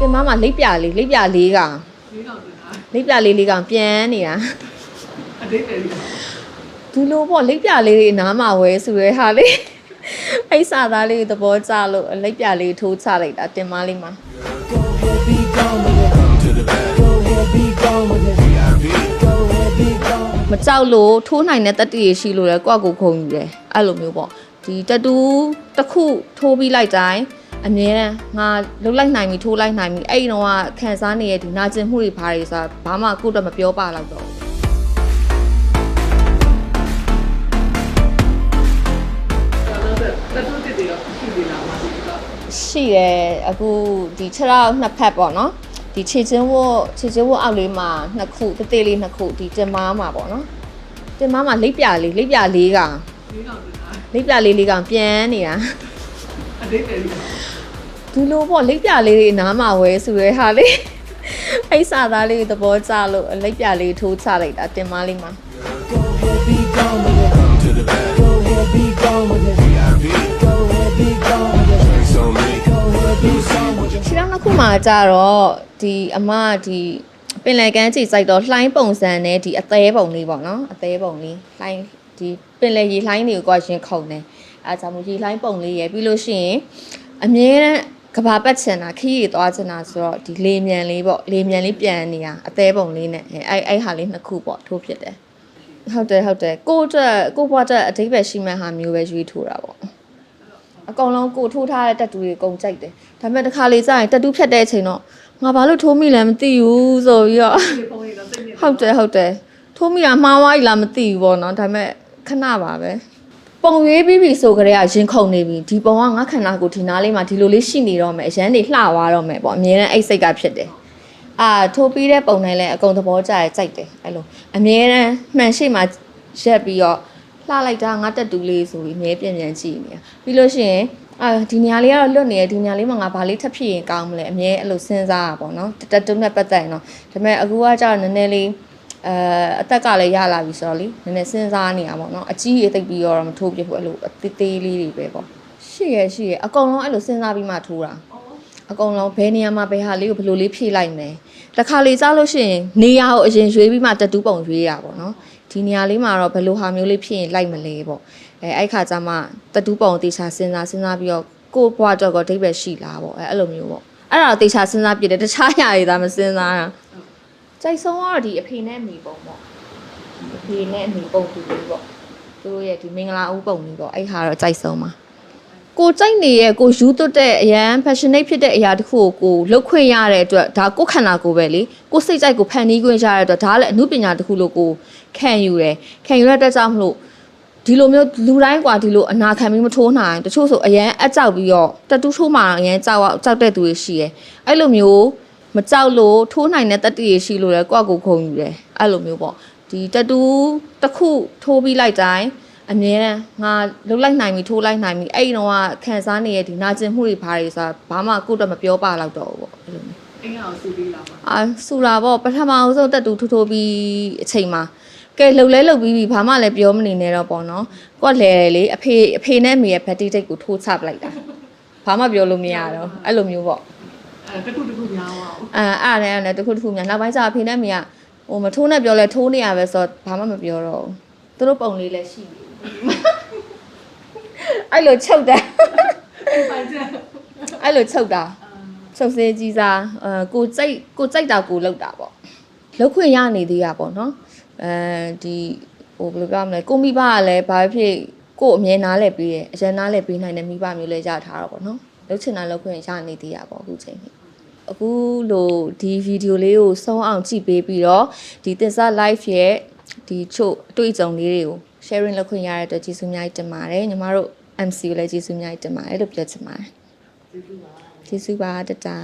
တင်မမှာလိပ်ပြလေးလိပ်ပြလေးကောင်လေးကောင်တင်တာလိပ်ပြလေးလေးကောင်ပြန်နေတာအတိတ်တယ်လေးဒီလိုပေါ့လိပ်ပြလေးတွေနားမှာဝဲဆိုရဲဟာလေအဲ့စာသားလေးသဘောကျလို့လိပ်ပြလေးထိုးချလိုက်တာတင်မလေးမှာ Go ahead, be gone with it. Go ahead, be gone with it. Go ahead, be gone. မကြောက်လို့ထိုးနိုင်တဲ့တက်တရရှိလို့လဲကိုယ့်ကိုယ်ခုံယူတယ်အဲ့လိုမျိုးပေါ့ဒီတတူးတစ်ခုထိုးပြီးလိုက်တိုင်း အမြဲတမ်းငါလှုပ်လိုက်နိုင်ပြီထိုးလိုက်နိုင်ပြီအဲ့ဒီတော့ကခံစားနေရဒီနာကျင်မှုတွေဘာတွေဆိုတာဘာမှကိုယ့်အတွက်မပြောပါတော့တော့ဘူးတော့တော့တက်တူတက်တယ်ရောရှိသေးလားမသိဘူးတော့ရှိတယ်အခုဒီခြေထောက်နှစ်ဖက်ပေါ့နော်ဒီခြေချင်းဝတ်ခြေချင်းဝတ်အောက်လေးမှာနှစ်ခုတသေးလေးနှစ်ခုဒီတင်မားမှာပေါ့နော်တင်မားမှာလိပ်ပြလေးလိပ်ပြလေးကောင်လေးကောင်တင်တာလိပ်ပြလေးလေးကောင်ပြန်နေတာအတိတ်တယ်လေး ဒီလိုပေါ့လိပ်ပြလေးတွေနားမှာဝဲဆိုရဲဟာလေအဲ့စာသားလေးသဘောကျလို့လိပ်ပြလေးထိုးချလိုက်တာတင်မားလေးမှာ Go ahead, be gone with it. Go ahead, be gone with it. Go ahead, be gone with it. Go ahead, be gone with it. ခြေထောက်နှစ်ခုမှာကြတော့ဒီအမဒီပင်လယ်ကမ်းခြေစိုက်တော့လှိုင်းပုံစံနဲ့ဒီအသေးပုံလေးပေါ့နော်အသေးပုံလေးလှိုင်းဒီပင်လယ်ရေလှိုင်းတွေကိုကရင်ခုန်တယ် အဲဒါကြောင့်မို့ရေလှိုင်းပုံလေးရယ်ပြီးလို့ရှိရင်အမြဲတမ်းကဘာပတ်ချင်တာခီးရီသွားချင်တာဆိုတော့ဒီလေမြန်လေးပေါ့လေမြန်လေးပြန်နေတာအသေးပုံလေးနဲ့အဲအဲ့အဲ့ဟာလေးနှစ်ခုပေါ့ထိုးဖြစ်တယ်ဟုတ်တယ်ဟုတ်တယ်ကိုယ့်အတွက်ကိုယ့်ဘဝအတွက်အဓိပ္ပာယ်ရှိမှဟာမျိုးပဲရွေးထိုးတာပေါ့အကောင်လုံးကိုထိုးထားတဲ့တက်တူတွေအကုန်ကြိုက်တယ်ဒါပေမဲ့တစ်ခါလေကြာရင်တက်တူဖြတ်တဲ့အချိန်တော့ငါဘာလို့ထိုးမိလဲမသိဘူးဆိုပြီးတော့ဒီပုံလေးတော့သိနေဟုတ်တယ်ဟုတ်တယ်ထိုးမိတာမှားသွားပြီလားမသိဘူးပေါ့နော်ဒါပေမဲ့ခဏပါပဲ ပုံရွေးပြီးပြီဆိုကြတဲ့ကရင်ခုန်နေပြီဒီပုံကငါခန္ဓာကိုယ်ဒီနားလေးမှာဒီလိုလေးရှိနေတော့မယ်အရန်နေလှသွားတော့မယ်ပေါ့အမြဲတမ်းအဲ့စိတ်ကဖြစ်တယ်အာထိုးပြီးတဲ့ပုံနဲ့လည်းအကုန်သဘောကျရဲကြိုက်တယ်အဲ့လိုအမြဲတမ်းမှန်ရှိမှရက်ပြီးတော့လှလိုက်တာငါတက်တူလေးဆိုပြီးအမြဲပြန်ပြန်ကြည့်နေတာပြီးလို့ရှိရင်အာဒီညာလေးကတော့လွတ်နေတယ်ဒီညာလေးမှာငါဘာလေးထပ်ဖြစ်ရင်ကောင်းမလဲအမြဲအဲ့လိုစဉ်းစားတာပေါ့နော်တက်တူနဲ့ပတ်သက်ရင်တော့ဒါပေမဲ့အခုကကျတော့နည်းနည်းလေး အဲအသက်ကလည်းရလာပြီဆိုတော့လေနည်းနည်းစဉ်းစားနေတာပေါ့နော်အကြီးကြီးသိပ်ပြီးတော့မထိုးပြဘူးအဲ့လိုအသေးသေးလေးတွေပဲပေါ့ရှိရရှိရအကုန်လုံးအဲ့လိုစဉ်းစားပြီးမှထိုးတာအကုန်လုံးဘယ်နေရာမှာဘယ်ဟာလေးကိုဘယ်လိုလေးဖြည့်လိုက်မယ်တစ်ခါလေကြားလို့ရှိရင်နေရာကိုအရင်ရွေးပြီးမှတက်တူးပုံရွေးတာပေါ့နော်ဒီနေရာလေးမှာတော့ဘယ်လိုဟာမျိုးလေးဖြစ်ရင်လိုက်မလဲပေါ့အဲအဲ့ခါကျမှတတူးပုံတေချာစဉ်းစားစဉ်းစားပြီးတော့ကိုယ့်ဘဝတော့ကိုအဓိပ္ပာယ်ရှိလားပေါ့အဲအဲ့လိုမျိုးပေါ့အဲ့ဒါတော့တေချာစဉ်းစားပြတယ်တခြားຢာတွေဒါမစဉ်းစားတာ ကြိုက်ဆုံးကတော့ဒီအဖေနဲ့အမိပုံပေါ့ဒီအဖေနဲ့အမိပုံတူလေးပေါ့သူတို့ရဲ့ဒီမင်္ဂလာဦးပုံလေးပေါ့အဲ့ဟာတော့ကြိုက်ဆုံးပါကိုကြိုက်နေရဲ့ကိုယူသွတ်တဲ့အရန် passionate ဖြစ်တဲ့အရာတစ်ခုကိုကိုလှုပ်ခွင့်ရတဲ့အတွက်ဒါကိုယ်ခန္ဓာကိုယ်ပဲလေကိုယ်စိတ်ကြိုက်ကိုဖန်တီးခွင့်ရတဲ့အတွက်ဒါလည်းအမှုပညာတစ်ခုလို့ကိုခံယူတယ်ခံယူရတဲ့အတွက်ကြောင့်မလို့ဒီလိုမျိုးလူတိုင်းกว่าဒီလိုအနာခံပြီးမထိုးနိုင်တချို့ဆိုအရန်အကြောက်ပြီးတော့တတူးထိုးမှအရန်ကြောက်ကြောက်တဲ့သူတွေရှိတယ်အဲ့လိုမျိုး မကြောက်လို့ထိုးနိုင်တဲ့တတိရရှိလို့လည်းကိုယ့်ကိုယ်ခုံယူတယ်အဲ့လိုမျိုးပေါ့ဒီတတူးတစ်ခုထိုးပြီးလိုက်တိုင်းအမြဲတမ်းငါလှုပ်လိုက်နိုင်ပြီထိုးလိုက်နိုင်ပြီအဲ့ဒီတော့ကခံစားနေရဒီနာကျင်မှုတွေဘာတွေဆိုတာဘာမှကိုယ့်အတွက်မပြောပါတော့တော့ဘူးပေါ့အဲ့လိုမျိုးအင်းအောင်စူသေးလားပါအာဆူတာပေါ့ပထမအောင်ဆုံးတက်တူထိုးထိုးပြီးအချိန်မှာကဲလှုပ်လဲလှုပ်ပြီးပြီဘာမှလည်းပြောမနေနဲ့တော့ပေါ့နော်ကိုကလဲတယ်လေအဖေအဖေနဲ့အမေရဲ့ battery တိတ်ကိုထိုးချပလိုက်တာဘာမှပြောလို့မရတော့အဲ့လိုမျိုးပေါ့ အဲတခုတခုညာအောင်အာအဲ့ဒါနဲ့တခုတခုများနောက်ပိုင်းကျအဖေနဲ့အမေကဟိုမထိုးနဲ့ပြောလဲထိုးနေရပဲဆိုတော့ဘာမှမပြောတော့ဘူးသူတို့ပုံလေးလည်းရှိနေအဲ့လိုချုပ်တာပိုင်ချက်အဲ့လိုချုပ်တာချုပ်စေးကြီးစားအဲကိုကြိုက်ကိုကြိုက်တာကိုလောက်တာပေါ့လောက်ခွင့်ရနေသေးရပေါ့နော်အဲဒီဟိုဘယ်လိုပြောမလဲကိုမိဘကလည်းဘာဖြစ်ကို့အမြဲနားလဲပေးတယ်အရင်နားလဲပေးနိုင်တဲ့မိဘမျိုးလည်းရထားတော့ပေါ့နော်လောက်ချင်တာလောက်ခွင့်ရနေသေးရပေါ့အခုချိန်นี้ အခုလိုဒီဗီဒီယိုလေးကိုဆုံးအောင်ကြည့်ပေးပြီးတော့ဒီတင်စား live ရဲ့ဒီချို့အတွေ့အကြုံလေးတွေကို sharing လုပ်ခွင့်ရတဲ့အတွက်ကျေးဇူးအများကြီးတင်ပါတယ်ညီမတို့ MC ကိုလည်းကျေးဇူးအများကြီးတင်ပါတယ်လို့ပြောချင်ပါတယ်ကျေးဇူးပါတတာ